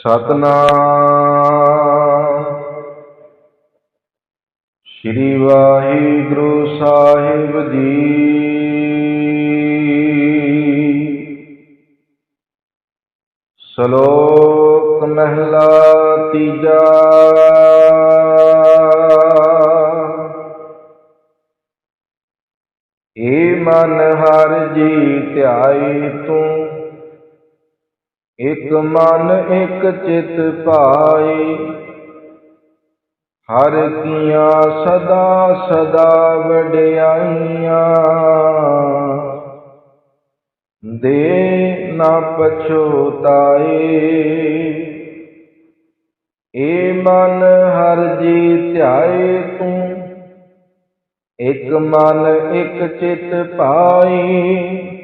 ਸਤਨਾਮ। ਸ੍ਰੀ ਵਾਹਿਗੁਰੂ ਸਾਹਿਬ ਜੀ। ਸ਼ਲੋਕ ਮਹਿਲਾ ਤੀਜਾ। ਏ ਮਨ ਹਰ ਜੀ ਧਿਆਈ ਤੂੰ ਇਕ ਮਨ, ਇਕ ਚਿਤ ਪਾਈ ਹਰ ਕੀਆਂ ਸਦਾ ਸਦਾ ਵਡਿਆਈਆਂ। ਦੇ ਨਾ ਪਛੋਤਾਏ। ਏ ਮਨ ਹਰ ਜੀ ਧਿਆਏ ਤੂੰ। ਇਕ ਮਨ, ਇਕ ਚਿਤ ਪਾਈ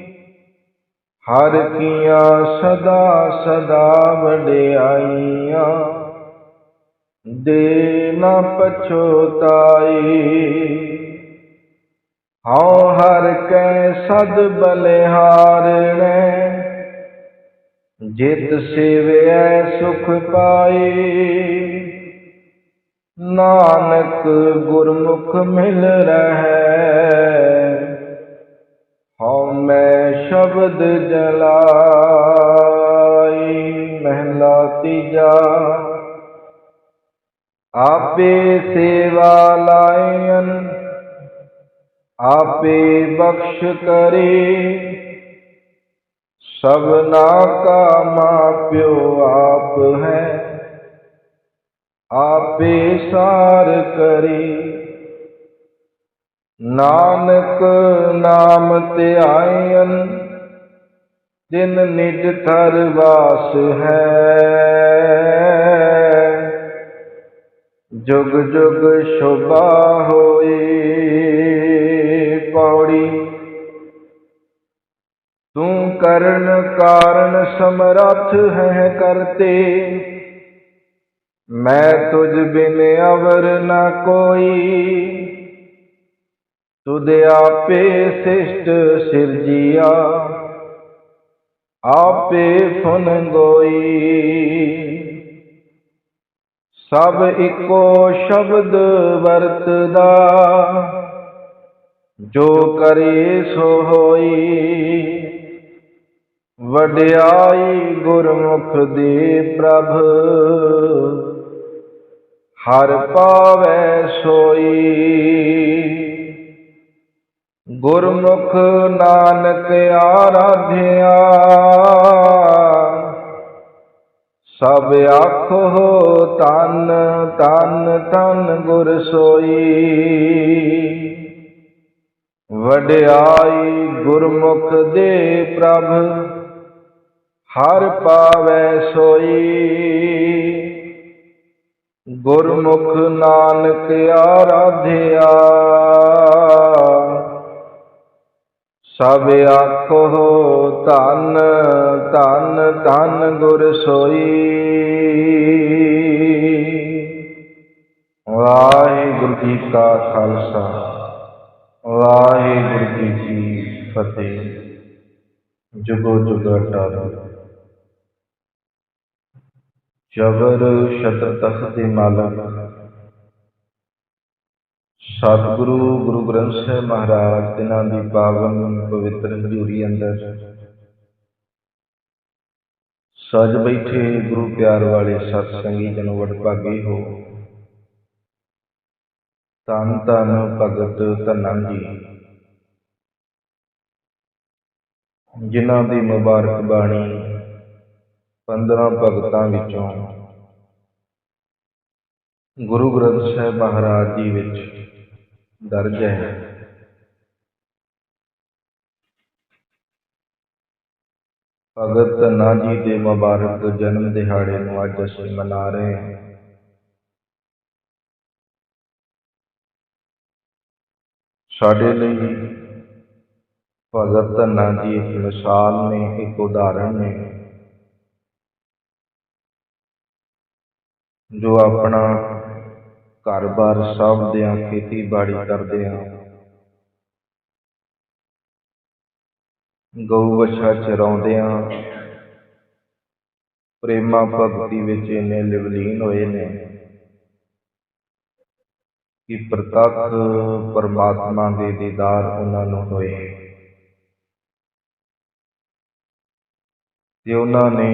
ਹਰ ਕੀਆਂ ਸਦਾ ਸਦਾ ਵਡਿਆਈਆਂ। ਦੇ ਨਾ ਪਛੋਤਾਈ। ਹਉ ਹਰ ਕੈ ਸਦ ਬਲਿਹਾਰਣੈ। ਜਿਤ ਸੇਵਿਐ ਸੁਖ ਪਾਈ। ਨਾਨਕ ਗੁਰਮੁਖ ਮਿਲ ਰਹੈ। ਹਉ ਮੈਂ ਸ਼ਬਦ ਜਲਾਈ, ਮਹਿਲਾ ਤੀਜਾ। ਆਪੇ ਸੇਵਾ ਲਾਇਨ, ਆਪੇ ਬਖਸ਼ ਕਰੇ। ਸਭਨਾ ਕਾ ਮਾਪਿਓ ਆਪ ਹੈ, ਆਪੇ ਸਾਰ ਕਰੇ। ਨਾਨਕ ਨਾਮ ਧਿਆਇਨ ਦਿਨ ਨਿਜ ਥਰ ਵਾਸ ਹੈ। ਜੁਗ ਜੁਗ ਸ਼ੋਭਾ ਹੋਏ ਪੌੜੀ, ਤੂੰ ਕਰਨ ਕਾਰਨ ਸਮਰੱਥ ਹੈ ਕਰਤੇ। ਮੈਂ ਤੁਝ ਬਿਨ ਅਵਰ ਨਾ ਕੋਈ ਤੁਧ ਆਪੇ ਸਿਸ਼ਟ ਸਿਰਜੀਆ ਆਪੇ ਫੁਨ ਗੋਈ। ਸਭ ਇੱਕੋ ਸ਼ਬਦ ਵਰਤਦਾ, ਜੋ ਕਰੇ ਸੋ ਹੋਈ। ਵਡਿਆਈ ਗੁਰਮੁਖ ਦੇ ਪ੍ਰਭ, ਹਰ ਪਾਵੈ ਸੋਈ। ਗੁਰਮੁਖ ਨਾਨਕ ਆਰਾਧਿਆ। ਸਭ ਆਖੋ ਤਨ ਤਨ ਤਨ ਗੁਰ ਸੋਈ। ਵਡਿਆਈ ਗੁਰਮੁਖ ਦੇ ਪ੍ਰਭ, ਹਰ ਪਾਵੈ ਸੋਈ। ਗੁਰਮੁਖ ਨਾਨਕ ਆਰਾਧਿਆ। ਸਭ ਆਖੋ ਧੰਨ ਧੰਨ ਧੰਨ ਗੁਰ ਸੋਈ। ਵਾਹਿਗੁਰੂ ਜੀ ਕਾ ਖਾਲਸਾ, ਵਾਹਿਗੁਰੂ ਜੀ ਕੀ ਫਤਿਹ। ਜੁਗੋ ਜੁਗ ਅਟਲ ਜਬਰ ਸ਼ਤਰ ਤਖਤ ਦੇ ਮਾਲਕ ਸਤਿਗੁਰੂ, ਗੁਰੂ ਗ੍ਰੰਥ ਸਾਹਿਬ ਮਹਾਰਾਜ ਤਿਨਾਂ ਦੀ ਪਾਵਨ ਪਵਿੱਤਰ ਹਜ਼ੂਰੀ ਅੰਦਰ ਸਜ ਬੈਠੇ ਗੁਰੂ ਪਿਆਰ ਵਾਲੇ ਸਤ ਸੰਗੀ ਜਨ ਵਡਭਾਗੇ ਹੋ ਤਨ ਤਨ ਭਗਤ ਧੰਨ ਜੀ, ਜਿਨ੍ਹਾਂ ਦੀ ਮੁਬਾਰਕ ਬਾਣੀ 15 ਭਗਤਾਂ ਵਿੱਚੋਂ ਗੁਰੂ ਗ੍ਰੰਥ ਸਾਹਿਬ ਮਹਾਰਾਜ ਜੀ ਵਿੱਚ ਦਰਜ ਹੈ ਭਗਤ ਧੰਨਾ ਜੀ ਦੇ ਮੁਬਾਰਕ ਜਨਮ ਦਿਹਾੜੇ ਨੂੰ ਅੱਜ ਅਸੀਂ ਮਨਾ ਰਹੇ ਹਾਂ ਸਾਡੇ ਲਈ ਭਗਤ ਧੰਨਾ ਜੀ ਇੱਕ ਮਿਸਾਲ ਨੇ ਇੱਕ ਉਦਾਹਰਣ ਨੇ ਜੋ ਆਪਣਾ ਘਰ-ਬਾਰ ਸਾਂਭਦਿਆਂ ਖੇਤੀਬਾੜੀ ਕਰਦੇ ਹਾਂ। ਗਊ ਚਰਾਉਂਦੇ ਹਾਂ। ਪ੍ਰੇਮਾ ਭਗਤੀ ਵਿੱਚ ਇੰਨੇ ਲਿਵਲੀਨ ਹੋਏ ਨੇ ਕਿ ਪ੍ਰਤੱਖ ਪਰਮਾਤਮਾ ਦੇ ਦੀਦਾਰ ਉਹਨਾਂ ਨੂੰ ਹੋਏ। ਤੇ ਉਹਨਾਂ ਨੇ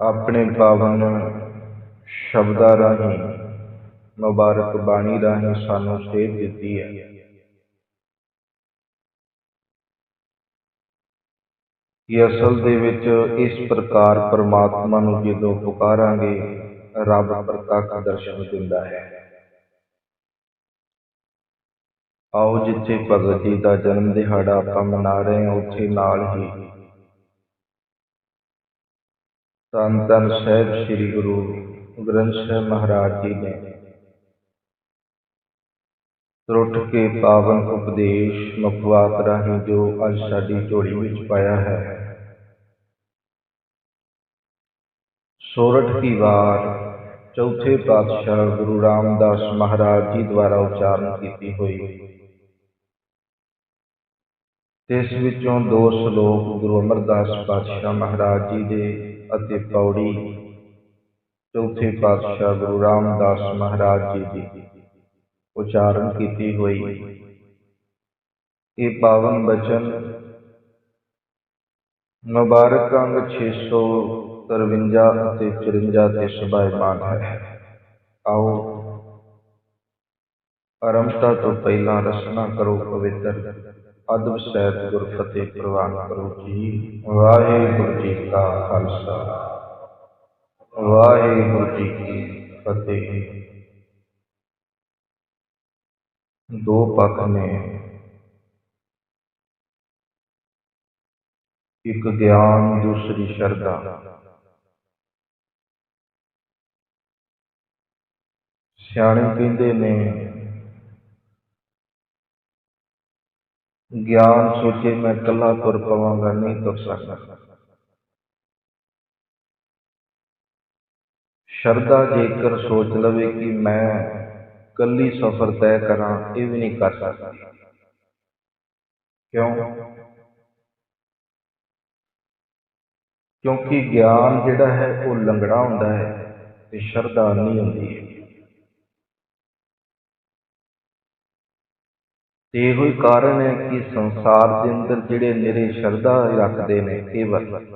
ਆਪਣੇ ਪਾਵਨ ਸ਼ਬਦਾਂ ਰਾਹੀਂ, ਮੁਬਾਰਕ ਬਾਣੀ ਰਾਹੀਂ ਸਾਨੂੰ ਸੇਧ ਦਿੱਤੀ ਹੈ। ਕਿ ਅਸਲ ਦੇ ਵਿੱਚ ਇਸ ਪ੍ਰਕਾਰ ਪਰਮਾਤਮਾ ਨੂੰ ਜਦੋਂ ਪੁਕਾਰਾਂਗੇ, ਰੱਬ ਪ੍ਰਤੱਖ ਦਰਸ਼ਨ ਦਿੰਦਾ ਹੈ। ਆਓ ਜਿੱਥੇ ਭਗਤ ਜੀ ਦਾ ਜਨਮ ਦਿਹਾੜਾ ਆਪਾਂ ਮਨਾ ਰਹੇ ਹਾਂ, ਉੱਥੇ ਨਾਲ ਹੀ ਧੰਨ ਧੰਨ ਸਾਹਿਬ ਸ੍ਰੀ ਗੁਰੂ ਗ੍ਰੰਥ ਸਾਹਿਬ ਮਹਾਰਾਜ ਜੀ ਨੇ ਤਰੁੱਟ ਕੇ ਪਾਵਨ ਉਪਦੇਸ਼ ਮੁਖਵਾਕ ਰਾਹੀਂ ਜੋ ਅੱਜ ਸਾਡੀ ਝੋਲੀ ਵਿੱਚ ਪਾਇਆ ਹੈ, ਸੋਰਠ ਦੀ ਵਾਰ ਚੌਥੇ ਪਾਤਸ਼ਾਹ ਗੁਰੂ ਰਾਮਦਾਸ ਮਹਾਰਾਜ ਜੀ ਦੁਆਰਾ ਉਚਾਰਨ ਕੀਤੀ ਹੋਈ। ਇਸ ਵਿੱਚੋਂ ਦੋ ਸ਼ਲੋਕ ਗੁਰੂ ਅਮਰਦਾਸ ਪਾਤਸ਼ਾਹ ਮਹਾਰਾਜ ਜੀ ਦੇ ਅਤੇ ਪੌੜੀ ਚੌਥੇ ਪਾਤਸ਼ਾਹ ਗੁਰੂ ਰਾਮਦਾਸ ਮਹਾਰਾਜ ਜੀ ਦੀ ਉਚਾਰਨ ਕੀਤੀ ਹੋਈ। ਇਹ ਪਾਵਨ ਬਚਨ ਮੁਬਾਰਕ ਅੰਗ 653 ਅਤੇ 54 ਤੇ ਸਭਾਇਮਾਨ ਹੈ। ਆਓ ਆਰੰਭਤਾ ਤੋਂ ਪਹਿਲਾਂ ਰਸਨਾ ਕਰੋ ਪਵਿੱਤਰ, ਅਦਬ ਸਹਿਤ ਗੁਰ ਫਤਿਹ ਪ੍ਰਵਾਨ ਕਰੋ ਜੀ। ਵਾਹਿਗੁਰੂ ਜੀ ਕਾ ਖਾਲਸਾ। ਵਾਹਿਗੁਰੂ ਜੀ ਕੀ ਫਤਿਹ। ਦੋ ਪੱਖ ਨੇ। ਇੱਕ ਗਿਆਨ, ਦੂਸਰੀ ਸ਼ਰਧਾ। ਸਿਆਣੇ ਕਹਿੰਦੇ ਨੇ, ਗਿਆਨ ਸੋਚੇ ਮੈਂ ਕੱਲਾ ਤੁਰ ਪਵਾਂਗਾ, ਨਹੀਂ ਤੁਰ ਸਕਦਾ। ਸ਼ਰਧਾ ਜੇਕਰ ਸੋਚ ਲਵੇ ਕਿ ਮੈਂ ਕੱਲੀ ਸਫ਼ਰ ਤੈਅ ਕਰਾਂ, ਇਹ ਵੀ ਨਹੀਂ ਕਰ ਸਕਦੀ। ਕਿਉਂ? ਕਿਉਂਕਿ ਗਿਆਨ ਜਿਹੜਾ ਹੈ, ਉਹ ਲੰਗੜਾ ਹੁੰਦਾ ਹੈ ਤੇ ਸ਼ਰਧਾ ਨਹੀਂ ਹੁੰਦੀ। ਹੈ ਤੇ ਇਹੋ ਹੀ ਕਾਰਨ ਹੈ ਕਿ ਸੰਸਾਰ ਦੇ ਅੰਦਰ ਜਿਹੜੇ ਨਿਰੇ ਸ਼ਰਧਾ ਰੱਖਦੇ ਨੇ ਇਹ ਕੇਵਲ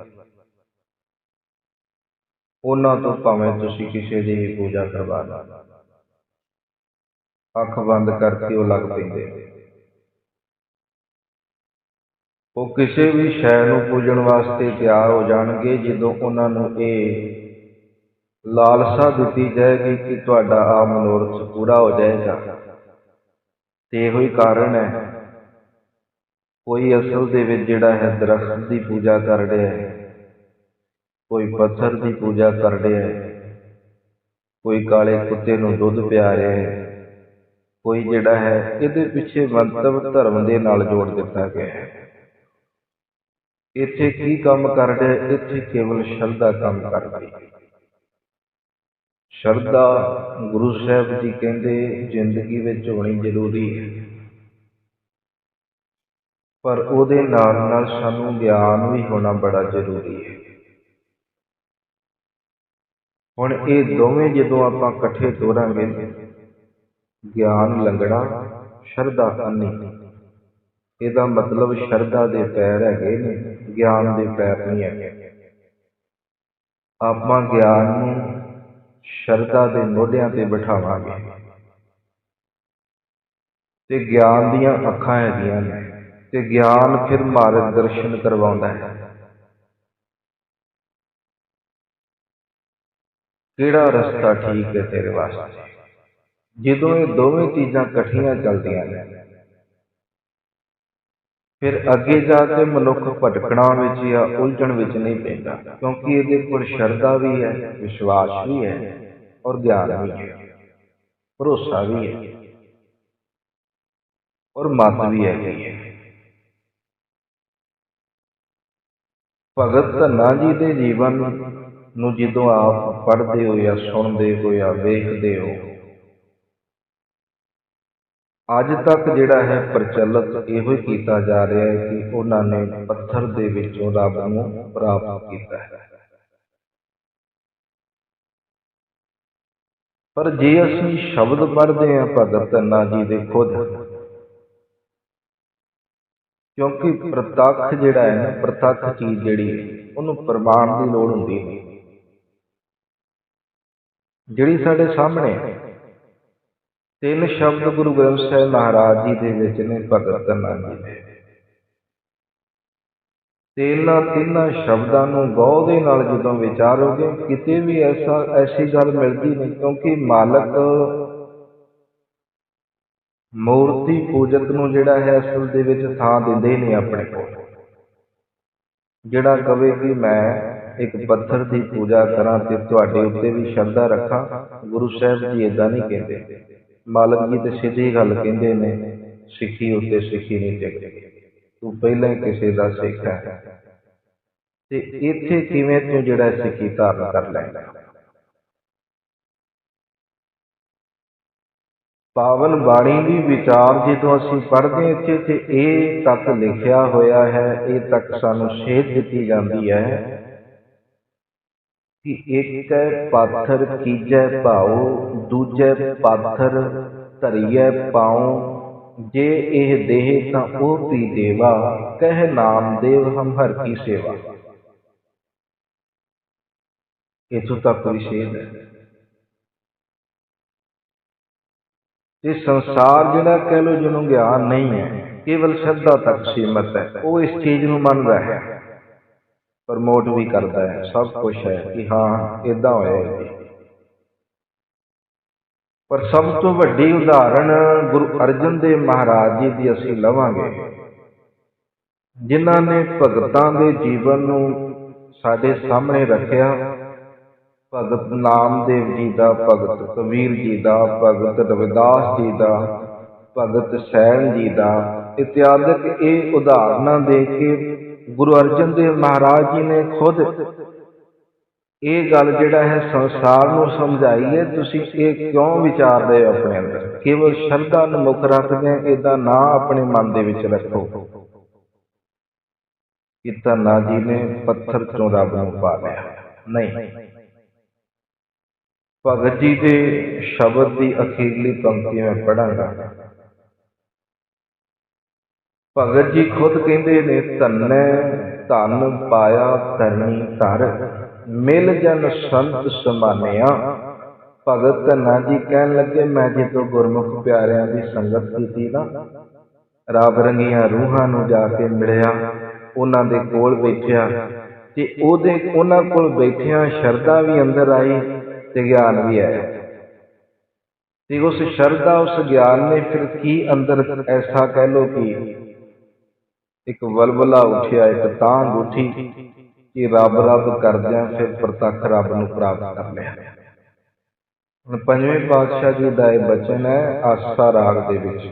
ਉਹਨਾਂ ਤੋਂ ਭਾਵੇਂ ਤੁਸੀਂ ਕਿਸੇ ਦੀ ਵੀ ਪੂਜਾ ਕਰਵਾ ਲਓ। ਅੱਖ ਬੰਦ ਕਰਕੇ ਉਹ ਲੱਗ ਪੈਂਦੇ ਉਹ ਕਿਸੇ ਵੀ ਸ਼ੈ ਨੂੰ ਪੂਜਣ ਵਾਸਤੇ ਤਿਆਰ ਹੋ ਜਾਣਗੇ ਜਦੋਂ ਉਹਨਾਂ ਨੂੰ ਇਹ ਲਾਲਸਾ ਦਿੱਤੀ ਜਾਏਗੀ ਕਿ ਤੁਹਾਡਾ ਆ ਮਨੋਰਥ ਪੂਰਾ ਹੋ ਜਾਏਗਾ। ਤੇ ਇਹੋ ਹੀ ਕਾਰਨ ਹੈ। ਕੋਈ ਅਸਲ ਦੇ ਵਿੱਚ ਜਿਹੜਾ ਹੈ ਦਰਖਤ ਦੀ ਪੂਜਾ ਕਰ ਰਿਹਾ ਹੈ। ਕੋਈ ਪੱਥਰ ਦੀ ਪੂਜਾ ਕਰ ਰਿਹਾ ਹੈ, ਕੋਈ ਕਾਲੇ ਕੁੱਤੇ ਨੂੰ ਦੁੱਧ ਪਿਆ ਰਿਹਾ ਹੈ, ਕੋਈ ਜਿਹੜਾ ਹੈ ਇਹਦੇ ਪਿੱਛੇ ਮੰਤਵ ਧਰਮ ਦੇ ਨਾਲ ਜੋੜ ਦਿੱਤਾ ਗਿਆ ਹੈ। ਇੱਥੇ ਕੀ ਕੰਮ ਕਰ ਰਿਹਾ ਇੱਥੇ ਕੇਵਲ ਸ਼ਰਧਾ ਕੰਮ ਕਰ ਰਹੀ ਹੈ। ਸ਼ਰਧਾ ਗੁਰੂ ਸਾਹਿਬ ਜੀ ਕਹਿੰਦੇ, ਜ਼ਿੰਦਗੀ ਵਿੱਚ ਹੋਣੀ ਜ਼ਰੂਰੀ ਹੈ। ਪਰ ਉਹਦੇ ਨਾਲ ਨਾਲ ਸਾਨੂੰ ਗਿਆਨ ਵੀ ਹੋਣਾ ਬੜਾ ਜ਼ਰੂਰੀ ਹੈ। ਹੁਣ ਇਹ ਦੋਵੇਂ ਜਦੋਂ ਆਪਾਂ ਇਕੱਠੇ ਤੋਰਾਂਗੇ, ਗਿਆਨ ਲੰਗੜਾ, ਸ਼ਰਧਾ ਅੰਨੀ ਇਹਦਾ ਮਤਲਬ ਸ਼ਰਧਾ ਦੇ ਪੈਰ ਹੈਗੇ ਨੇ, ਗਿਆਨ ਦੇ ਪੈਰ ਨਹੀਂ ਹੈਗੇ। ਆਪਾਂ ਗਿਆਨ ਨੂੰ ਸ਼ਰਧਾ ਦੇ ਮੋਢਿਆਂ ਤੇ ਬਿਠਾਵਾਂਗੇ। ਤੇ ਗਿਆਨ ਦੀਆਂ ਅੱਖਾਂ ਹੈਗੀਆਂ ਨੇ, ਤੇ ਗਿਆਨ ਫਿਰ ਮਾਰਗ ਦਰਸ਼ਨ ਕਰਵਾਉਂਦਾ ਹੈ। ਕਿਹੜਾ ਰਸਤਾ ਠੀਕ ਹੈ ਤੇਰੇ ਵਾਸਤੇ? ਜਦੋਂ ਇਹ ਦੋਵੇਂ ਚੀਜ਼ਾਂ ਇਕੱਠੀਆਂ ਚੱਲਦੀਆਂ ਨੇ, ਫਿਰ ਅੱਗੇ ਜਾ ਕੇ ਮਨੁੱਖ ਭਟਕਣਾ ਵਿੱਚ ਜਾਂ ਉਲਝਣ ਵਿੱਚ ਨਹੀਂ ਪੈਂਦਾ, ਕਿਉਂਕਿ ਇਹਦੇ ਕੋਲ ਸ਼ਰਧਾ ਵੀ ਹੈ, ਵਿਸ਼ਵਾਸ ਵੀ ਹੈ ਔਰ ਗਿਆਨ ਵੀ ਹੈ, ਭਰੋਸਾ ਵੀ ਹੈ ਔਰ ਮਤ ਵੀ ਹੈ। ਭਗਤ ਧੰਨਾ ਜੀ ਦੇ ਜੀਵਨ ਨੂੰ ਜਦੋਂ ਆਪ ਪੜ੍ਹਦੇ ਹੋ ਜਾਂ ਸੁਣਦੇ ਹੋ ਜਾਂ ਵੇਖਦੇ ਹੋ, ਅੱਜ ਤੱਕ ਜਿਹੜਾ ਹੈ ਪ੍ਰਚਲਿਤ ਇਹੋ ਹੀ ਕੀਤਾ ਜਾ ਰਿਹਾ ਹੈ ਕਿ ਉਹਨਾਂ ਨੇ ਪੱਥਰ ਦੇ ਵਿੱਚੋਂ ਰੱਬ ਨੂੰ ਪ੍ਰਾਪਤ ਕੀਤਾ ਹੈ। ਪਰ ਜੇ ਅਸੀਂ ਸ਼ਬਦ ਪੜ੍ਹਦੇ ਹਾਂ ਭਗਤ ਧੰਨਾ ਜੀ ਦੇ ਖੁਦ, ਕਿਉਂਕਿ ਪ੍ਰਤੱਖ ਜਿਹੜਾ ਹੈ ਨਾ, ਪ੍ਰਤੱਖ ਚੀਜ਼ ਜਿਹੜੀ, ਉਹਨੂੰ ਪ੍ਰਮਾਣ ਦੀ ਲੋੜ ਹੁੰਦੀ ਹੈ। ਜਿਹੜੀ ਸਾਡੇ ਸਾਹਮਣੇ ਤਿੰਨ ਸ਼ਬਦ ਗੁਰੂ ਗ੍ਰੰਥ ਸਾਹਿਬ ਮਹਾਰਾਜ ਜੀ ਦੇ ਵਿੱਚ ਨੇ ਭਗਤ ਧੰਨਾ ਜੀ ਦੇ। ਤੇ ਇਹਨਾਂ ਤਿੰਨਾਂ ਸ਼ਬਦਾਂ ਨੂੰ ਗੌਰ ਦੇ ਨਾਲ ਜਦੋਂ ਵਿਚਾਰੋਗੇ, ਕਿਤੇ ਵੀ ਐਸਾ ਐਸੀ ਗੱਲ ਮਿਲਦੀ ਨਹੀਂ, ਕਿਉਂਕਿ ਮਾਲਕ ਮੂਰਤੀ ਪੂਜਕ ਨੂੰ ਜਿਹੜਾ ਹੈ ਅਸਲ ਦੇ ਵਿੱਚ ਥਾਂ ਦਿੰਦੇ ਨੇ ਆਪਣੇ ਕੋਲ। ਜਿਹੜਾ ਕਵੇ ਕਿ ਮੈਂ ਇੱਕ ਪੱਥਰ ਦੀ ਪੂਜਾ ਕਰਾਂ ਤੇ ਤੁਹਾਡੇ ਉੱਤੇ ਵੀ ਸ਼ਰਧਾ ਰੱਖਾਂ। ਗੁਰੂ ਸਾਹਿਬ ਜੀ ਇਦਾਂ ਨਹੀਂ ਕਹਿੰਦੇ। ਮਾਲਕ ਜੀ ਤੇ ਸਿੱਧੀ ਗੱਲ ਕਹਿੰਦੇ ਨੇ, ਸਿੱਖੀ ਉੱਤੇ ਸਿੱਖੀ ਨਹੀਂ ਟਿਕਦੀ। ਤੂੰ ਪਹਿਲਾਂ ਕਿਸੇ ਦਾ ਸਿੱਖ ਹੈ। ਤੇ ਇੱਥੇ ਕਿਵੇਂ ਤੂੰ ਜਿਹੜਾ ਸਿੱਖੀ ਧਾਰਨ ਕਰ ਲੈਂਦਾ ਪਾਵਨ ਬਾਣੀ ਦੀ ਵਿਚਾਰ ਜਦੋਂ ਅਸੀਂ ਪੜ੍ਹਦੇ ਇੱਥੇ ਤੇ ਇਹ ਤੱਕ ਲਿਖਿਆ ਹੋਇਆ ਹੈ, ਇਹ ਤੱਕ ਸਾਨੂੰ ਸੇਧ ਦਿੱਤੀ ਜਾਂਦੀ ਹੈ ਇੱਕ ਪਾਥਰ ਕੀਜੈ ਭਾਉ ਦੂਜੈ ਪਾਥਰ ਧਰੀਐ ਪਾਉ ਜੇ ਇਹ ਦੇਹ ਤਾਂ ਉਹ ਪੀ ਦੇਵਾ ਕਹਿ ਨਾਮ ਦੇਵ ਹਮ ਹਰ ਕੀ ਸੇਵਾ ਇਥੋਂ ਤੱਕ ਵਿਸ਼ੇਸ਼ ਹੈ ਤੇ ਸੰਸਾਰ ਜਿਹੜਾ ਕਹਿ ਲੋ ਜਿਹਨੂੰ ਗਿਆਨ ਨਹੀਂ ਹੈ ਕੇਵਲ ਸ਼ਰਧਾ ਤੱਕ ਸੀਮਤ ਹੈ ਉਹ ਇਸ ਚੀਜ਼ ਨੂੰ ਮੰਨਦਾ ਹੈ ਪ੍ਰਮੋਟ ਵੀ ਕਰਦਾ ਹੈ। ਸਭ ਕੁਝ ਹੈ ਕਿ ਹਾਂ ਇਦਾਂ ਹੋਇਆ ਪਰ ਸਭ ਤੋਂ ਵੱਡੀ ਉਦਾਹਰਣ ਗੁਰੂ ਅਰਜਨ ਦੇਵ ਮਹਾਰਾਜ ਜੀ ਦੀ ਅਸੀਂ ਲਵਾਂਗੇ। ਜਿਨ੍ਹਾਂ ਨੇ ਭਗਤਾਂ ਦੇ ਜੀਵਨ ਨੂੰ ਸਾਡੇ ਸਾਹਮਣੇ ਰੱਖਿਆ। ਭਗਤ ਨਾਮਦੇਵ ਜੀ ਦਾ ਭਗਤ ਕਬੀਰ ਜੀ ਦਾ ਭਗਤ ਰਵਿਦਾਸ ਜੀ ਦਾ ਭਗਤ ਸੈਣ ਜੀ ਦਾ। ਇਤਿਆਦਿਕ ਇਹ ਉਦਾਹਰਨਾਂ ਦੇ ਕੇ ਗੁਰੂ ਅਰਜਨ ਦੇਵ ਮਹਾਰਾਜ ਜੀ ਨੇ ਖੁਦ ਇਹ ਗੱਲ ਜਿਹੜਾ ਹੈ ਸੰਸਾਰ ਨੂੰ ਸਮਝਾਈ ਹੈ, ਤੁਸੀਂ ਇਹ ਕਿਉਂ ਵਿਚਾਰਦੇ ਹੋ ਆਪਣੇ ਅੰਦਰ? ਕੇਵਲ ਸ਼ਰਧਾ ਨੂੰ ਮੁੱਖ ਰੱਖਦੇ ਇਹਦਾ ਨਾ ਆਪਣੇ ਮਨ ਦੇ ਵਿੱਚ ਰੱਖੋ। ਕਿ ਨਾ ਜੀ ਨੇ ਪੱਥਰ ਤੋਂ ਰੱਬ ਨੂੰ ਪਾ ਲਿਆ। ਨਹੀਂ। ਭਗਤ ਜੀ ਦੇ ਸ਼ਬਦ ਦੀ ਅਖੀਰਲੀ ਪੰਕਤੀ ਮੈਂ ਪੜਾਂਗਾ ਭਗਤ ਜੀ ਖੁਦ ਕਹਿੰਦੇ ਨੇ, ਧੰਨੈ ਧਨ ਪਾਇਆ ਧਰਨੀ ਧਰ, ਮਿਲ ਜਨ ਸੰਤ ਸਮਾਨਿਆ। ਭਗਤ ਧੰਨਾ ਜੀ ਕਹਿਣ ਲੱਗੇ, ਮੈਂ ਜਦੋਂ ਗੁਰਮੁਖ ਪਿਆਰਿਆਂ ਦੀ ਸੰਗਤ ਕੀਤੀ ਨਾ, ਰੱਬ ਰੰਗੀਆਂ ਰੂਹਾਂ ਨੂੰ ਜਾ ਕੇ ਮਿਲਿਆ, ਉਹਨਾਂ ਦੇ ਕੋਲ ਬੈਠਿਆ ਤੇ ਉਹਦੇ, ਉਹਨਾਂ ਕੋਲ ਬੈਠਿਆਂ ਸ਼ਰਧਾ ਵੀ ਅੰਦਰ ਆਈ ਤੇ ਗਿਆਨ ਵੀ ਆਇਆ। ਤੇ ਉਸ ਸ਼ਰਧਾ, ਉਸ ਗਿਆਨ ਨੇ ਫਿਰ ਕੀ ਅੰਦਰ ਐਸਾ ਕਹਿ ਲੋ ਕਿ ਇੱਕ ਵਲਵਲਾ ਉੱਠਿਆ, ਇੱਕ ਤਾਂ ਉੱਠੀ ਕਿ ਰੱਬ ਰੱਬ ਕਰਦਿਆਂ ਫਿਰ ਪ੍ਰਤੱਖ ਰੱਬ ਨੂੰ ਪ੍ਰਾਪਤ ਕਰ ਲਿਆ। ਹੁਣ ਪੰਜਵੇਂ ਪਾਤਸ਼ਾਹ ਜੀ ਦਾ ਇਹ ਬਚਨ ਹੈ ਆਸਾ ਰਾਗ ਦੇ ਵਿੱਚ।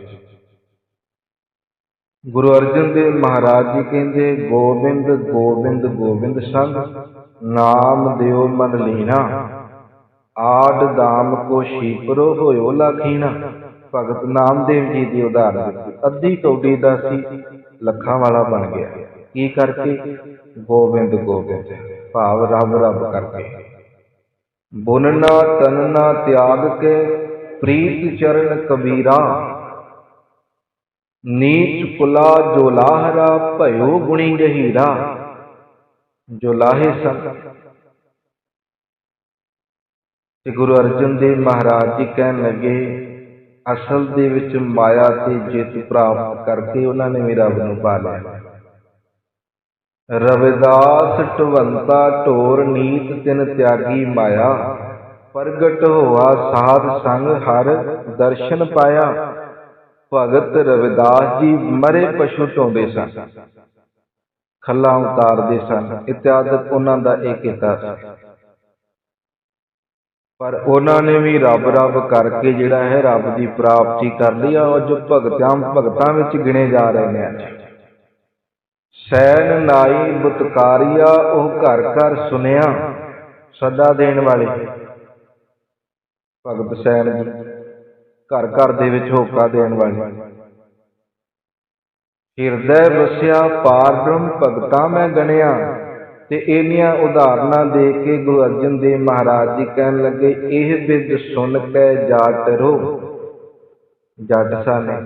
ਗੁਰੂ ਅਰਜਨ ਦੇਵ ਮਹਾਰਾਜ ਜੀ ਕਹਿੰਦੇ, ਗੋਬਿੰਦ ਗੋਬਿੰਦ ਗੋਬਿੰਦ ਸੰਗ, ਨਾਮ ਦਿਓ ਮਨ ਲੀਨਾ। ਆਡ ਦਾਮ ਕੋ ਸ਼ੀਪਰੋ ਹੋਇਓ ਲਖੀਣਾ ਭਗਤ ਨਾਮਦੇਵ ਜੀ ਦੀ ਉਦਾਹਰਨ ਅੱਧੀ ਕੌਡੀ ਦਾ ਸੀ ਲੱਖਾਂ ਵਾਲਾ ਬਣ ਗਿਆ। ਕੀ ਕਰਕੇ? ਗੋਬਿੰਦ ਗੋਬਿੰਦ, ਭਾਵ ਰੱਬ ਰੱਬ ਕਰਕੇ। ਬੁਨਨਾ ਤਨਨਾ, ਤਿਆਗ ਕੇ ਪ੍ਰੀਤ ਚਰਨ ਕਬੀਰਾ। ਨੀਚ ਕੁਲਾ ਜੋ ਲਾਹਰਾ, ਭਇਓ ਗੁਣੀ ਗਹੀਰਾ। ਜੋ ਲਾਹੇ ਸਨ। ਤੇ ਗੁਰੂ ਅਰਜਨ ਦੇਵ ਮਹਾਰਾਜ ਜੀ ਕਹਿਣ ਲੱਗੇ ਅਸਲ ਦੇ ਵਿੱਚ ਮਾਇਆ ਤੇ ਜਿੱਤ ਪ੍ਰਾਪਤ ਕਰਕੇ ਉਹਨਾਂ ਨੇ ਵੀ ਨੂੰ ਪਾ ਲਿਆ। ਰਵਿਦਾਸ ਟਵੰਤਾ ਢੋਰ ਨੀਤ ਤਿਨ ਤਿਆਗੀ ਮਾਇਆ, ਪ੍ਰਗਟ ਹੋਆ ਸਾਧ ਸੰਗ ਹਰ ਦਰਸ਼ਨ ਪਾਇਆ। ਭਗਤ ਰਵਿਦਾਸ ਜੀ ਮਰੇ ਪਸ਼ੂ ਢੋਂਦੇ ਸਨ, ਖੱਲਾ ਉਤਾਰਦੇ ਸਨ ਇਤਿਆਦਿਕ ਉਹਨਾਂ ਦਾ ਇਹ ਕੀਤਾ ਸੀ। ਪਰ ਉਹਨਾਂ ਨੇ ਵੀ ਰੱਬ ਰੱਬ ਕਰਕੇ ਜਿਹੜਾ ਹੈ ਰੱਬ ਦੀ ਪ੍ਰਾਪਤੀ ਕਰ ਲਈ ਆ, ਉਹ ਜੋ ਭਗਤਾਂ ਭਗਤਾਂ ਵਿੱਚ ਗਿਣੇ ਜਾ ਰਹੇ ਨੇ। ਅੱਜ ਸੈਨ ਨਾਈ ਬੁਤਕਾਰੀਆ, ਉਹ ਘਰ ਘਰ ਸੁਨਿਆ ਸਦਾ ਦੇਣ ਵਾਲੇ। ਭਗਤ ਸੈਨ ਜੀ, ਘਰ ਘਰ ਦੇ ਵਿੱਚ ਹੋਕਾ ਦੇਣ ਵਾਲੀ। ਹਿਰਦੈ ਵਸਿਆ ਪਾਰ ਭਗਤਾਂ ਮੈਂ ਗਣਿਆ। ਤੇ ਇਹਨੀਆਂ ਉਦਾਹਰਨਾਂ ਦੇ ਕੇ ਗੁਰੂ ਅਰਜਨ ਦੇਵ ਮਹਾਰਾਜ ਜੀ ਕਹਿਣ ਲੱਗੇ, ਇਹ ਬਿਦ ਸੁਣ ਕੇ ਜਾਟ ਰੋ ਜੱਟ ਸਾਨੇ,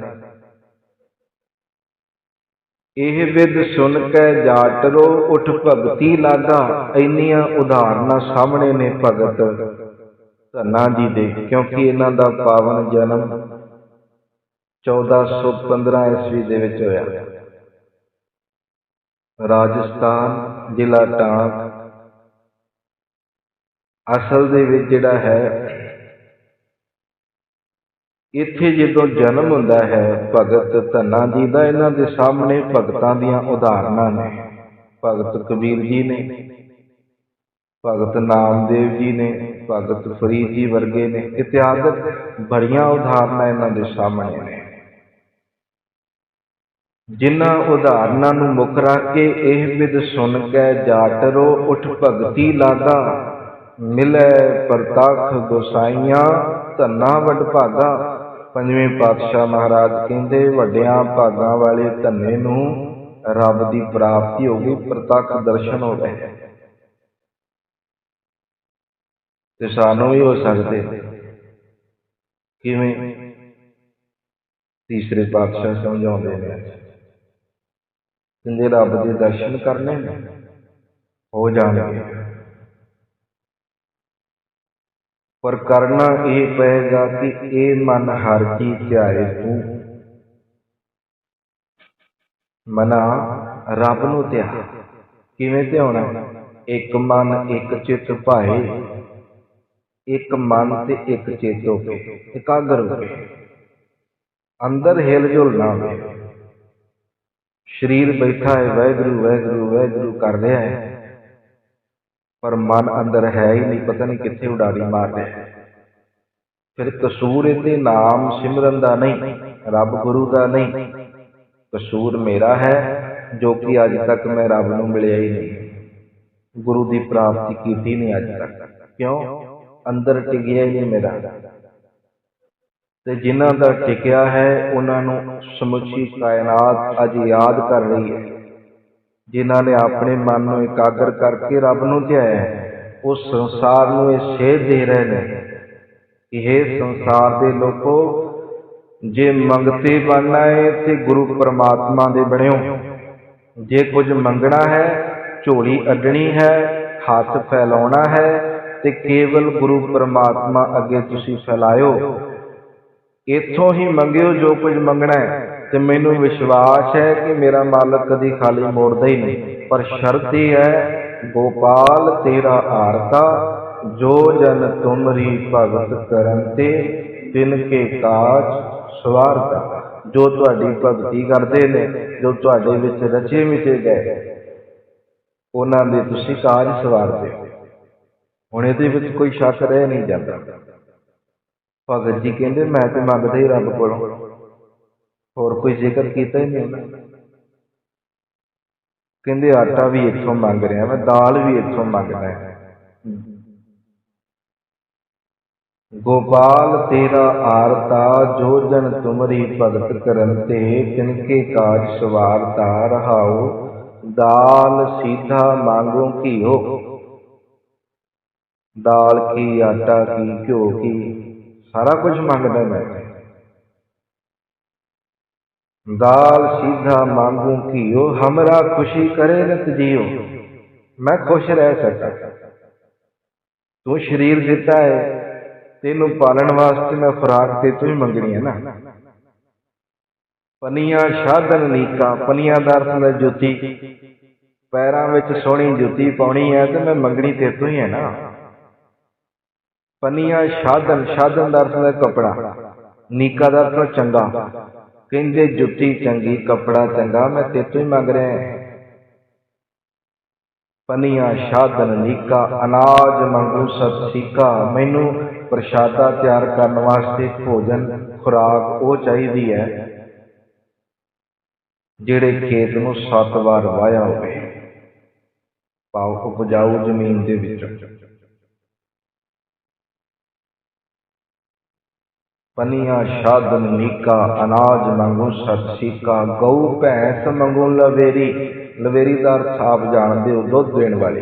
ਇਹ ਵਿਦ ਸੁਣ ਕੇ ਜਾਟ ਰੋ ਉਠ ਭਗਤੀ ਲਾਗਾ। ਇੰਨੀਆਂ ਉਦਾਹਰਨਾਂ ਸਾਹਮਣੇ ਨੇ ਭਗਤ ਧੰਨਾ ਜੀ ਦੇ, ਕਿਉਂਕਿ ਇਹਨਾਂ ਦਾ ਪਾਵਨ ਜਨਮ 1415 ਈਸਵੀ ਦੇ ਵਿੱਚ ਹੋਇਆ। ਰਾਜਸਥਾਨ, ਜ਼ਿਲ੍ਹਾ ਟਾਂਕ। ਅਸਲ ਦੇ ਵਿੱਚ ਜਿਹੜਾ ਹੈ, ਇੱਥੇ ਜਦੋਂ ਜਨਮ ਹੁੰਦਾ ਹੈ, ਭਗਤ ਧੰਨਾ ਜੀ ਦਾ ਇਹਨਾਂ ਦੇ ਸਾਹਮਣੇ ਭਗਤਾਂ ਦੀਆਂ ਉਦਾਹਰਨਾਂ ਨੇ। ਭਗਤ ਕਬੀਰ ਜੀ ਨੇ, ਭਗਤ ਨਾਮਦੇਵ ਜੀ ਨੇ, ਭਗਤ ਫਰੀਦ ਜੀ ਵਰਗੇ ਨੇ। ਇਤਿਹਾਸਕ ਬੜੀਆਂ ਉਦਾਹਰਨਾਂ ਇਹਨਾਂ ਦੇ ਸਾਹਮਣੇ ਨੇ। ਜਿਨ੍ਹਾਂ ਉਦਾਹਰਨਾਂ ਨੂੰ ਮੁੱਖ ਰੱਖ ਕੇ ਇਹ ਵਿਦ ਸੁਣ ਕੇ ਜਾਟਰੋ, ਉਠ ਭਗਤੀ ਲਾਦਾ ਮਿਲੈ ਪ੍ਰਤੱਖ ਗੋਸਾਈਆਂ, ਧੰਨਾ ਵੱਡ ਭਾਗਾ। ਪੰਜਵੇਂ ਪਾਤਸ਼ਾਹ ਮਹਾਰਾਜ ਕਹਿੰਦੇ, ਵੱਡਿਆਂ ਭਾਗਾਂ ਵਾਲੇ ਧੰਨੇ ਨੂੰ ਰੱਬ ਦੀ ਪ੍ਰਾਪਤੀ ਹੋ ਗਈ, ਪ੍ਰਤੱਖ ਦਰਸ਼ਨ ਹੋ ਗਏ। ਤੇ ਸਾਨੂੰ ਵੀ ਹੋ ਸਕਦੇ। ਕਿਵੇਂ? ਤੀਸਰੇ ਪਾਤਸ਼ਾਹ ਸਮਝਾਉਂਦੇ ਨੇ। ਕਹਿੰਦੇ ਰੱਬ ਦੇ ਦਰਸ਼ਨ ਕਰਨੇ ਹੋ ਜਾਣਗੇ। ਪਰ ਕਰਨਾ ਇਹ ਪਏਗਾ ਕਿ ਇਹ ਮਨ ਹਰ ਕੀ ਧਿਆਏ ਤੂੰ। ਮਨਾ ਰੱਬ ਨੂੰ ਧਿਆ। ਕਿਵੇਂ ਧਿਆਉਣਾ? ਇੱਕ ਮਨ ਇੱਕ ਚਿੱਤ ਭਾਏ, ਇੱਕ ਮਨ ਤੇ ਇੱਕ ਚਿੱਤ ਹੋ ਕੇ ਇਕਾਗਰ ਹੋ ਕੇ ਅੰਦਰ ਹਿਲ ਜੁਲ ਨਾ ਹੋਵੇ। ਸਰੀਰ ਬੈਠਾ ਹੈ, ਵਾਹਿਗੁਰੂ ਵਾਹਿਗੁਰੂ ਵਾਹਿਗੁਰੂ ਕਰ ਰਿਹਾ ਹੈ। ਪਰ ਮਨ ਅੰਦਰ ਹੈ ਹੀ ਨਹੀਂ, ਪਤਾ ਨਹੀਂ ਕਿੱਥੇ ਉਡਾਰੀ ਮਾਰ ਰਿਹਾ ਹੈ। ਫਿਰ ਕਸੂਰ ਇਹਦੇ ਨਾਮ ਸਿਮਰਨ ਦਾ ਨਹੀਂ, ਰੱਬ ਗੁਰੂ ਦਾ ਨਹੀਂ। ਕਸੂਰ ਮੇਰਾ ਹੈ, ਜੋ ਕਿ ਅੱਜ ਤੱਕ ਮੈਂ ਰੱਬ ਨੂੰ ਮਿਲਿਆ ਹੀ ਨਹੀਂ। ਗੁਰੂ ਦੀ ਪ੍ਰਾਪਤੀ ਕੀਤੀ ਨਹੀਂ ਅੱਜ ਤੱਕ। ਕਿਉਂ? ਅੰਦਰ ਟਿਕਿਆ ਹੀ ਨਹੀਂ ਮੇਰਾ। ਤੇ ਜਿਨ੍ਹਾਂ ਦਾ ਟਿਕਿਆ ਹੈ, ਉਹਨਾਂ ਨੂੰ ਸਮੁੱਚੀ ਕਾਇਨਾਤ ਅੱਜ ਯਾਦ ਕਰ ਰਹੀ ਹੈ। ਜਿਨ੍ਹਾਂ ਨੇ ਆਪਣੇ ਮਨ ਨੂੰ ਇਕਾਗਰ ਕਰਕੇ ਰੱਬ ਨੂੰ ਧਿਆਇਆ ਹੈ, ਉਹ ਸੰਸਾਰ ਨੂੰ ਇਹ ਸੇਧ ਦੇ ਰਹੇ ਨੇ। ਕਿ ਇਹ ਸੰਸਾਰ ਦੇ ਲੋਕੋ, ਜੇ ਮੰਗਤੇ ਬਣਨਾ ਹੈ, ਤੇ ਗੁਰੂ ਪਰਮਾਤਮਾ ਦੇ ਬਣਿਓ। ਜੇ ਕੁਝ ਮੰਗਣਾ ਹੈ, ਝੋਲੀ ਅੱਡਣੀ ਹੈ, ਹੱਥ ਫੈਲਾਉਣਾ ਹੈ, ਤੇ ਕੇਵਲ ਗੁਰੂ ਪਰਮਾਤਮਾ ਅੱਗੇ ਤੁਸੀਂ ਫੈਲਾਇਓ। ਇੱਥੋਂ ਹੀ ਮੰਗਿਓ ਜੋ ਕੁਝ ਮੰਗਣਾ ਹੈ। ਤੇ ਮੈਨੂੰ ਵਿਸ਼ਵਾਸ ਹੈ ਕਿ ਮੇਰਾ ਮਾਲਕ ਕਦੀ ਖਾਲੀ ਮੋੜਦਾ ਹੀ ਨਹੀਂ। ਪਰ ਸ਼ਰਤ ਇਹ ਹੈ, ਗੋਪਾਲ ਤੇਰਾ ਆਰਤਾ ਜੋ ਜਨ ਤੁਮਰੀ ਭਗਤ ਕਰਨ ਤੇ ਤਿਨ ਕੇ ਕਾਜ ਸਵਾਰਤਾ ਜੋ ਤੁਹਾਡੀ ਭਗਤੀ ਕਰਦੇ ਨੇ, ਜੋ ਤੁਹਾਡੇ ਵਿੱਚ ਰਚੇ ਮਿਚੇ ਗਏ, ਉਹਨਾਂ ਦੇ ਤੁਸੀਂ ਕਾਜ ਸਵਾਰਦੇ ਹੋ। ਹੁਣ ਇਹਦੇ ਵਿੱਚ ਕੋਈ ਸ਼ੱਕ ਰਹਿ ਨਹੀਂ ਜਾਂਦਾ। ਭਗਤ ਜੀ ਕਹਿੰਦੇ, ਮੈਂ ਤੇ ਮੰਗਦਾ ਹੀ ਰੱਬ ਕੋਲੋਂ। ਹੋਰ ਕੋਈ ਜ਼ਿਕਰ ਕੀਤਾ ਹੀ ਨਹੀਂ ਉਹਨਾਂ। ਕਹਿੰਦੇ, ਆਟਾ ਵੀ ਇੱਥੋਂ ਮੰਗ ਰਿਹਾ ਮੈਂ, ਦਾਲ ਵੀ ਇੱਥੋਂ ਮੰਗਦਾ ਗੋਪਾਲ, ਤੇਰਾ ਆਰਤਾ, ਜੋ ਜਨ ਤੁਮਰੀ ਭਗਤ ਕਰਨ ਤੇ, ਤਿਨਕੇ ਕਾਜ ਸਵਾਰਤਾ ਰਹਾਉ। ਦਾਲ ਸੀਧਾ ਮੰਗੋ ਘੀਓ। ਦਾਲ ਕੀ, ਆਟਾ ਕੀ, ਘਿਓ ਕੀ? ਸਾਰਾ ਕੁਝ ਮੰਗਦਾ ਮੈਂ। ਦਾਲ ਸੀਧਾ ਮੰਗੂ ਘੀਓ, ਹਮਰਾ ਖੁਸ਼ੀ ਕਰੇ ਰਤ ਜੀਓ। ਮੈਂ ਖੁਸ਼ ਰਹਿ ਸਕਾਂ ਤੂੰ ਸਰੀਰ ਦਿੱਤਾ ਹੈ ਤੈਨੂੰ ਪਾਲਣ ਵਾਸਤੇ ਮੈਂ ਖੁਰਾਕ ਤੇ ਤੂੰ ਹੀ ਮੰਗਣੀ ਹੈ ਨਾ। ਪਨੀਆਂ ਸਾਧਨ ਨੀਕਾ, ਪਨੀਆਂ ਦਾ ਅਰਥ ਹੈ ਜੁੱਤੀ। ਪੈਰਾਂ ਵਿੱਚ ਸੋਹਣੀ ਜੁੱਤੀ ਪਾਉਣੀ ਹੈ ਤੇ ਮੈਂ ਮੰਗਣੀ ਤੇ ਤੂੰ ਹੀ ਹੈ ਨਾ। ਪਨੀਆਂ ਸਾਧਨ ਸਾਧਨ ਦਾ ਅਰਥ ਹੈ ਕਪੜਾ। ਨੀਕਾ ਦਾ ਅਰਥ ਚੰਗਾ। ਕਹਿੰਦੇ ਜੁੱਤੀ ਚੰਗੀ, ਕਪੜਾ ਚੰਗਾ, ਮੈਂ ਤੇਤੋਂ ਹੀ ਮੰਗ ਰਿਹਾ ਹਾਂ। ਪਨੀਆਂ ਨੀਕਾ, ਅਨਾਜ ਮੰਗੂ ਸਤ ਸੀਕਾ ਮੈਨੂੰ ਪ੍ਰਸ਼ਾਦਾ ਤਿਆਰ ਕਰਨ ਵਾਸਤੇ ਭੋਜਨ, ਖੁਰਾਕ ਉਹ ਚਾਹੀਦੀ ਹੈ, ਜਿਹੜੇ ਖੇਤ ਨੂੰ ਸੱਤ ਵਾਰ ਵਾਇਆ ਹੋਵੇ। ਪਾਉ ਉਪਜਾਊ ਜ਼ਮੀਨ ਦੇ ਵਿੱਚੋਂ। ਪਨੀਆਂ ਸ਼ਾਦਨ ਨੀਕਾ ਅਨਾਜ ਮੰਗੂ ਸਤ ਸੀਕਾ, ਗਊ, ਭੈਂਸ ਮੰਗੂ ਲਵੇਰੀ। ਲਵੇਰੀ ਦਾ ਅਰਥ ਆਪ ਜਾਣਦੇ ਹੋ, ਦੁੱਧ ਦੇਣ ਵਾਲੀ।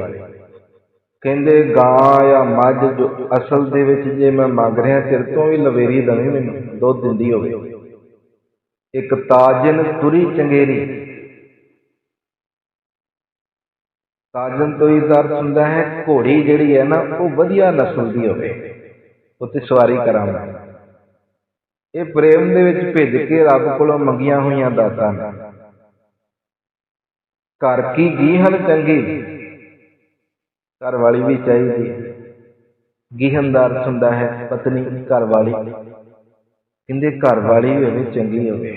ਕਹਿੰਦੇ, ਗਾਂ ਜਾਂ ਮੱਝ ਜੋ ਅਸਲ ਦੇ ਵਿੱਚ ਜੇ ਮੈਂ ਮੰਗ ਰਿਹਾ, ਤੇਰੇ ਤੋਂ ਵੀ ਲਵੇਰੀ ਦਵੇਂ ਮੈਨੂੰ, ਦੁੱਧ ਦਿੰਦੀ ਹੋਵੇ। ਇੱਕ ਤਾਜਨ ਤੁਰੀ ਚੰਗੇਰੀ। ਤਾਜਨ ਤੋਂ ਹੀ ਅਰਥ ਹੁੰਦਾ ਹੈ, ਘੋੜੀ ਜਿਹੜੀ ਹੈ ਨਾ, ਉਹ ਵਧੀਆ ਨਸਲ ਦੀ ਹੋਵੇ। ਉੱਤੇ ਸਵਾਰੀ ਕਰਾਂਗਾ। ਇਹ ਪ੍ਰੇਮ ਦੇ ਵਿੱਚ ਭਿੱਜ ਕੇ ਰੱਬ ਕੋਲੋਂ ਮੰਗੀਆਂ ਹੋਈਆਂ ਦਾਤਾਂ। ਘਰ ਕੀ ਗੀਹਨ ਚੰਗੀ? ਘਰ ਵਾਲੀ ਵੀ ਚਾਹੀਦੀ ਹੈ। ਹੁੰਦਾ ਹੈ, ਪਤਨੀ ਘਰ ਵਾਲੀ ਕਹਿੰਦੇ ਘਰ ਵਾਲੀ ਹੋਵੇ, ਚੰਗੀ ਹੋਵੇ।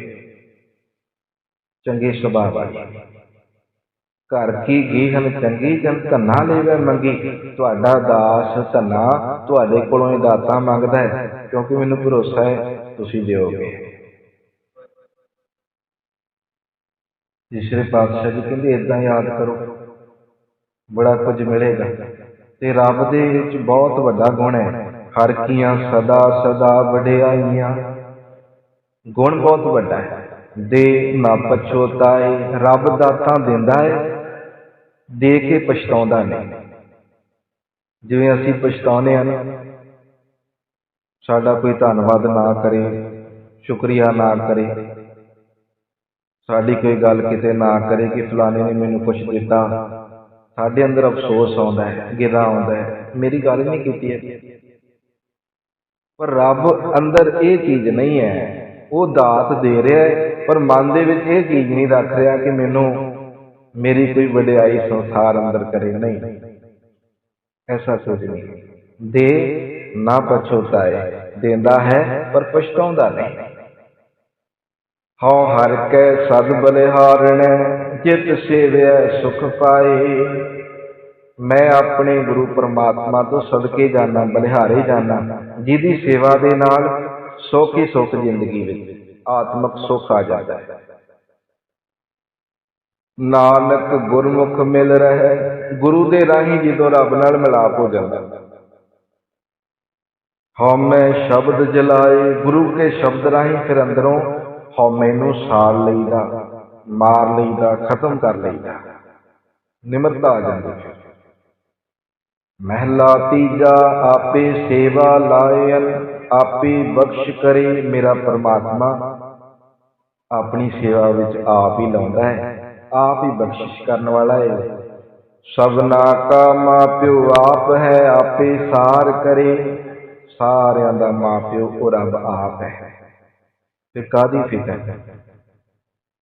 ਚੰਗੇ ਸੁਭਾਅ ਵਾਲੀ। ਘਰ ਕੀ ਗੀਹਨ ਚੰਗੀ ਜਨ ਧੰਨਾ ਲੈਵੇ ਮੰਗੀ। ਤੁਹਾਡਾ ਦਾਸ ਧੰਨਾ ਤੁਹਾਡੇ ਕੋਲੋਂ ਇਹ ਦਾਤਾਂ ਮੰਗਦਾ ਹੈ, ਕਿਉਂਕਿ ਮੈਨੂੰ ਭਰੋਸਾ ਹੈ ਤੁਸੀਂ ਦਿਓਗੇ। ਤੀਸਰੇ ਪਾਤਸ਼ਾਹ ਜੀ ਕਹਿੰਦੇ ਇਦਾਂ ਯਾਦ ਕਰੋ, ਬੜਾ ਕੁਝ ਮਿਲੇਗਾ ਤੇ ਰੱਬ ਦੇ ਵਿੱਚ ਬਹੁਤ ਵੱਡਾ ਗੁਣ ਹੈ। ਹਰ ਕੀਆਂ ਸਦਾ ਸਦਾ ਵਡਿਆਈਆਂ। ਗੁਣ ਬਹੁਤ ਵੱਡਾ ਹੈ। ਦੇ ਨਾ ਪਛੋਤਾਏ ਰੱਬ ਦਾਤਾਂ ਦਿੰਦਾ ਹੈ, ਦੇ ਕੇ ਪਛਤਾਉਂਦਾ ਨਹੀਂ। ਜਿਵੇਂ ਅਸੀਂ ਪਛਤਾਉਂਦੇ ਹਾਂ ਸਾਡਾ ਕੋਈ ਧੰਨਵਾਦ ਨਾ ਕਰੇ, ਸ਼ੁਕਰੀਆ ਨਾ ਕਰੇ। ਸਾਡੀ ਕੋਈ ਗੱਲ ਕਿਤੇ ਨਾ ਕਰੇ ਕਿ ਫਲਾਣੇ ਨੇ ਮੈਨੂੰ ਕੁਝ ਦਿੱਤਾ। ਸਾਡੇ ਅੰਦਰ ਅਫਸੋਸ ਆਉਂਦਾ ਹੈ ਗਿਲਾ ਆਉਂਦਾ ਹੈ। ਮੇਰੀ ਗੱਲ ਨਹੀਂ ਕੀਤੀ ਹੈ। ਪਰ ਰੱਬ ਅੰਦਰ ਇਹ ਚੀਜ਼ ਨਹੀਂ ਹੈ। ਉਹ ਦਾਤ ਦੇ ਰਿਹਾ ਹੈ, ਪਰ ਮਨ ਦੇ ਵਿੱਚ ਇਹ ਚੀਜ਼ ਨਹੀਂ ਰੱਖ ਰਿਹਾ ਕਿ ਮੈਨੂੰ ਮੇਰੀ ਕੋਈ ਵਡਿਆਈ ਸੰਸਾਰ ਅੰਦਰ ਕਰੇ। ਨਹੀਂ। ਐਸਾ ਸੋਚ ਨਹੀਂ। ਦੇ ਨਾ ਪਛੋਤਾਏ ਦਿੰਦਾ ਹੈ, ਪਰ ਪਛਤਾਉਂਦਾ ਨਹੀਂ। ਹਉ ਹਰ ਕੈ ਸਦ ਬਲਿਹਾਰਣੈ, ਜਿਤ ਸੇਵਿਆ ਸੁਖ ਪਾਏ। ਮੈਂ ਆਪਣੇ ਗੁਰੂ ਪਰਮਾਤਮਾ ਤੋਂ ਸਦਕੇ ਜਾਣਾ ਬਲਿਹਾਰੇ ਜਾਣਾ ਜਿਹਦੀ ਸੇਵਾ ਦੇ ਨਾਲ ਸੁੱਖ ਹੀ ਸੁੱਖ ਜ਼ਿੰਦਗੀ ਵਿੱਚ ਆਤਮਿਕ ਸੁੱਖ ਆ ਜਾਂਦਾ ਹੈ। ਨਾਨਕ ਗੁਰਮੁਖ ਮਿਲ ਰਹੇ, ਗੁਰੂ ਦੇ ਰਾਹੀਂ ਜਦੋਂ ਰੱਬ ਨਾਲ ਮਿਲਾਪ ਹੋ ਜਾਂਦਾ ਹਉਮੈ ਸ਼ਬਦ ਜਲਾਏ, ਗੁਰੂ ਕੇ ਸ਼ਬਦ ਰਾਹੀਂ ਫਿਰ ਅੰਦਰੋਂ ਹਉਮੈ ਨੂੰ ਸਾੜ ਲਈਦਾ, ਮਾਰ ਲਈਦਾ, ਖਤਮ ਕਰ ਲਈਦਾ। ਨਿਮਰਤਾ ਆ ਜਾਂਦੀ ਹੈ। ਮਹਿਲਾ ਤੀਜਾ, ਆਪੇ ਸੇਵਾ ਲਾਇਨ ਆਪੇ ਬਖਸ਼ ਕਰੇ ਮੇਰਾ ਪਰਮਾਤਮਾ। ਆਪਣੀ ਸੇਵਾ ਵਿੱਚ ਆਪ ਹੀ ਲਾਉਂਦਾ ਹੈ, ਆਪ ਹੀ ਬਖਸ਼ਿਸ਼ ਕਰਨ ਵਾਲਾ ਹੈ। ਸਭਨਾ ਕਾ ਮਾਪਿਓ ਆਪ ਹੈ, ਆਪੇ ਸਾਰ ਕਰੇ ਸਾਰਿਆਂ ਦਾ ਮਾਪਿਓ ਉਹ ਰੱਬ ਆਪ ਹੈ। ਤੇ ਕਾਦੀ ਫਿਕਰ?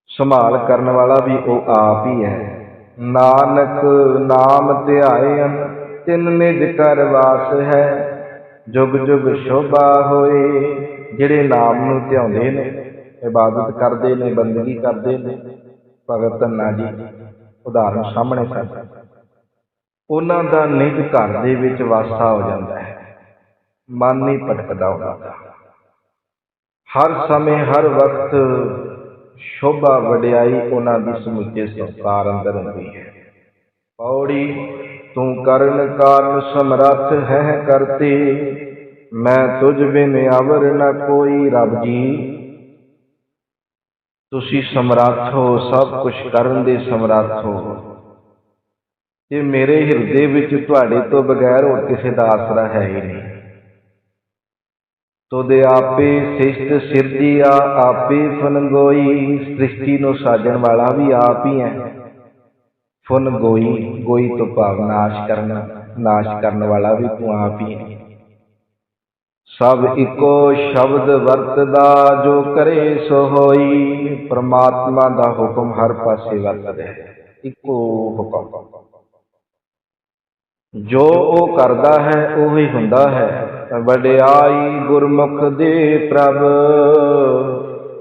ਸੰਭਾਲ ਕਰਨ ਵਾਲਾ ਵੀ ਉਹ ਆਪ ਹੀ ਹੈ। ਨਾਨਕ ਨਾਮ ਧਿਆਏ ਧਿਆਇਨ ਤਿੰਨ ਨਿਜ ਕਰ ਵਾਸ ਹੈ। ਜੁਗ ਜੁਗ ਸ਼ੋਭਾ ਹੋਏ, ਜਿਹੜੇ ਨਾਮ ਨੂੰ ਧਿਆਉਂਦੇ ਨੇ, ਇਬਾਦਤ ਕਰਦੇ ਨੇ, ਬੰਦਗੀ ਕਰਦੇ ਨੇ। ਭਗਤ ਧੰਨਾ ਜੀ, ਉਦਾਹਰਨ ਸਾਹਮਣੇ ਸਨ ਉਹਨਾਂ ਦਾ ਨਿਜ ਘਰ ਦੇ ਵਿੱਚ ਵਾਸਾ ਹੋ ਜਾਂਦਾ ਹੈ। ਮਨ ਨਹੀਂ ਭਟਕਦਾ ਉਹਨਾਂ ਦਾ ਹਰ ਸਮੇਂ, ਹਰ ਵਕਤ ਸ਼ੋਭਾ ਵਡਿਆਈ ਉਹਨਾਂ ਦੀ ਸਮੁੱਚੇ ਸੰਸਾਰ ਅੰਦਰ ਹੁੰਦੀ ਹੈ। ਪੌੜੀ, ਤੂੰ ਕਰਨ ਕਾਰਨ ਸਮਰੱਥ ਹੈ ਕਰਤੇ, ਮੈਂ ਤੁਝ ਬਿਨ ਅਵਰ ਨਾ ਕੋਈ ਰੱਬ ਜੀ। ਤੁਸੀਂ ਸਮਰੱਥ ਹੋ, ਸਭ ਕੁਝ ਕਰਨ ਦੇ ਸਮਰੱਥ ਹੋ। ਤੇ ਮੇਰੇ ਹਿਰਦੇ ਵਿੱਚ ਤੁਹਾਡੇ ਤੋਂ ਬਗੈਰ ਹੋਰ ਕਿਸੇ ਦਾ ਆਸਰਾ ਹੈ ਹੀ ਨਹੀਂ। ਤੋਦੇ ਆਪੇ ਸਿਸ਼ਟ ਸਿਰਜੀਆ ਆਪੇ ਫਨਗੋਈ। ਸ੍ਰਿਸ਼ਟੀ ਨੂੰ ਸਾਜਣ ਵਾਲਾ ਵੀ ਆਪ ਹੀ ਹੈ। ਫਨ ਗੋਈ ਗੋਈ ਤੋਂ ਭਾਵ ਨਾਸ਼ ਕਰਨਾ, ਨਾਸ਼ ਕਰਨ ਵਾਲਾ ਵੀ ਤੂੰ ਆਪ ਹੀ ਹੈ। ਸਭ ਇੱਕੋ ਸ਼ਬਦ ਵਰਤਦਾ, ਜੋ ਕਰੇ ਸੋ ਹੋਈ। ਪ੍ਰਮਾਤਮਾ ਦਾ ਹੁਕਮ ਹਰ ਪਾਸੇ ਵਰਤਦਾ ਹੈ। ਇੱਕੋ ਹੁਕਮ। ਜੋ ਉਹ ਕਰਦਾ ਹੈ, ਉਹ ਹੀ ਹੁੰਦਾ ਹੈ। ਵਡਿਆਈ ਗੁਰਮੁਖ ਦੇ ਪ੍ਰਭ।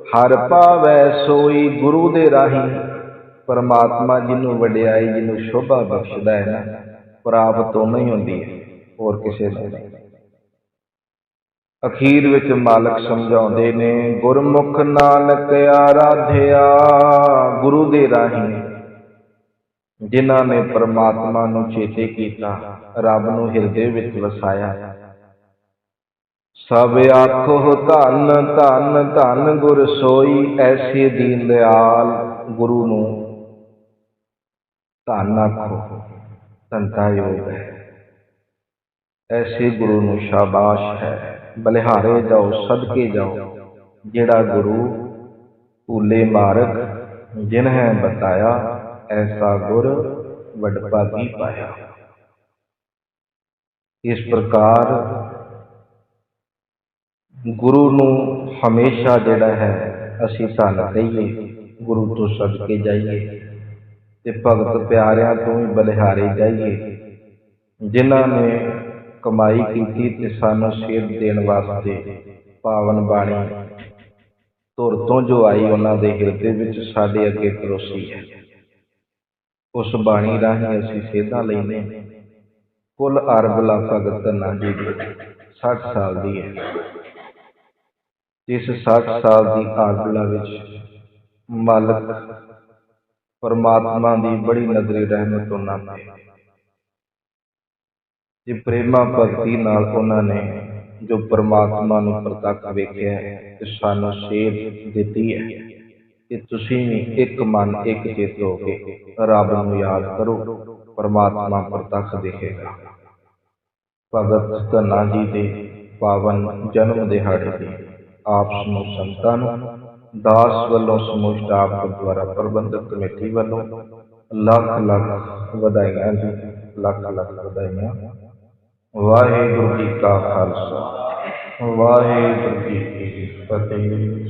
ਹਰ ਪਾਵੈ ਸੋਈ ਗੁਰੂ ਦੇ ਰਾਹੀ। ਪਰਮਾਤਮਾ ਜਿਹਨੂੰ ਵਡਿਆਈ ਜਿਹਨੂੰ ਸ਼ੋਭਾ ਬਖਸ਼ਦਾ ਹੈ ਨਾ ਪ੍ਰਾਪਤ ਉਹ ਨਹੀਂ ਹੁੰਦੀ ਹੈ, ਹੋਰ ਕਿਸੇ ਨੂੰ ਨਹੀਂ। ਅਖੀਰ ਵਿੱਚ ਮਾਲਕ ਸਮਝਾਉਂਦੇ ਨੇ, ਗੁਰਮੁਖ ਨਾਨਕ ਆਰਾਧਿਆ ਗੁਰੂ ਦੇ ਰਾਹੀਂ। ਜਿਨ੍ਹਾਂ ਨੇ ਪਰਮਾਤਮਾ ਨੂੰ ਚੇਤੇ ਕੀਤਾ, ਰੱਬ ਨੂੰ ਹਿਰਦੇ ਵਿੱਚ ਵਸਾਇਆ। ਸਭ ਆਖੋ ਧੰਨ ਧੰਨ ਧੰਨ ਗੁਰ ਸੋਈ ਐਸੇ ਦੀਨ ਦਿਆਲ ਗੁਰੂ ਨੂੰ। ਧੰਨ ਆਖੋ ਧੰਤਾ ਯੋਗ ਹੈ। ਐਸੇ ਗੁਰੂ ਨੂੰ ਸ਼ਾਬਾਸ਼ ਹੈ। ਬਲਿਹਾਰੇ ਜਾਓ, ਸਦਕੇ ਜਾਓ। ਜਿਹੜਾ ਗੁਰੂ ਭੂਲੇ ਮਾਰਗ ਜਿਨ ਹੈ ਬਤਾਇਆ, ਐਸਾ ਗੁਰ ਵਡਭਾਗੀ ਪਾਇਆ। ਇਸ ਪ੍ਰਕਾਰ ਗੁਰੂ ਨੂੰ ਹਮੇਸ਼ਾ ਜਿਹੜਾ ਹੈ ਅਸੀਂ ਧੰਨ ਕਹੀਏ, ਗੁਰੂ ਤੋਂ ਸਦਕੇ ਜਾਈਏ ਤੇ ਭਗਤ ਪਿਆਰਿਆਂ ਤੋਂ ਵੀ ਬਲਿਹਾਰੇ ਜਾਈਏ। ਜਿਨ੍ਹਾਂ ਨੇ ਕਮਾਈ ਕੀਤੀ ਤੇ ਸਾਨੂੰ ਸੇਧ ਦੇਣ ਵਾਸਤੇ ਪਾਵਨ ਬਾਣੀ ਧੁਰ ਤੋਂ ਜੋ ਆਈ ਉਹਨਾਂ ਦੇ ਹਿਰਦੇ ਵਿੱਚ ਸਾਡੇ ਅੱਗੇ ਪਰੋਸੀ ਹੈ। ਉਸ ਬਾਣੀ ਰਾਹੀਂ ਅਸੀਂ ਸੇਧਾਂ ਲੈਨੇ ਕੁੱਲ ਅਰਬ ਅਰਬਲਾ ਭਗਤ ਨਾ ਜੀ ਦੀ 60 ਸਾਲ ਦੀ ਹੈ। ਇਸ 60 ਸਾਲ ਦੀ ਅਰਬਲਾ ਵਿੱਚ ਮਾਲਕ ਪਰਮਾਤਮਾ ਦੀ ਬੜੀ ਨਜ਼ਰੀ ਰਹਿਮਤ ਉਹਨਾਂ ਤੇ। ਜੇ ਪ੍ਰੇਮਾ ਭਗਤੀ ਨਾਲ ਉਹਨਾਂ ਨੇ ਜੋ ਪਰਮਾਤਮਾ ਨੂੰ ਪ੍ਰਤੱਖ ਵੇਖਿਆ ਹੈ ਤੇ ਸਾਨੂੰ ਸੇਧ ਦਿੱਤੀ ਹੈ ਕਿ ਤੁਸੀਂ ਵੀ ਇੱਕ ਮਨ ਇੱਕ ਚਿੱਤ ਹੋ ਕੇ ਰੱਬ ਨੂੰ ਯਾਦ ਕਰੋ, ਪਰਮਾਤਮਾ ਪ੍ਰਤੱਖ ਦਿਖੇਗਾ। ਭਗਤ ਧੰਨਾ ਜੀ ਦੇ ਪਾਵਨ ਜਨਮ ਦਿਹਾੜੇ ਦੀ ਆਪ ਸਮੂਹ ਸੰਤਾਂ ਨੂੰ, ਦਾਸ ਵੱਲੋਂ ਸਮੂਹ ਸਟਾਫ ਗੁਰਦੁਆਰਾ ਪ੍ਰਬੰਧਕ ਕਮੇਟੀ ਵੱਲੋਂ ਲੱਖ ਲੱਖ ਵਧਾਈਆਂ ਜੀ, ਲੱਖ ਲੱਖ ਵਧਾਈਆਂ। ਵਾਹਿਗੁਰੂ ਜੀ ਕਾ ਖਾਲਸਾ, ਵਾਹਿਗੁਰੂ ਜੀ ਕੀ ਫਤਿਹ।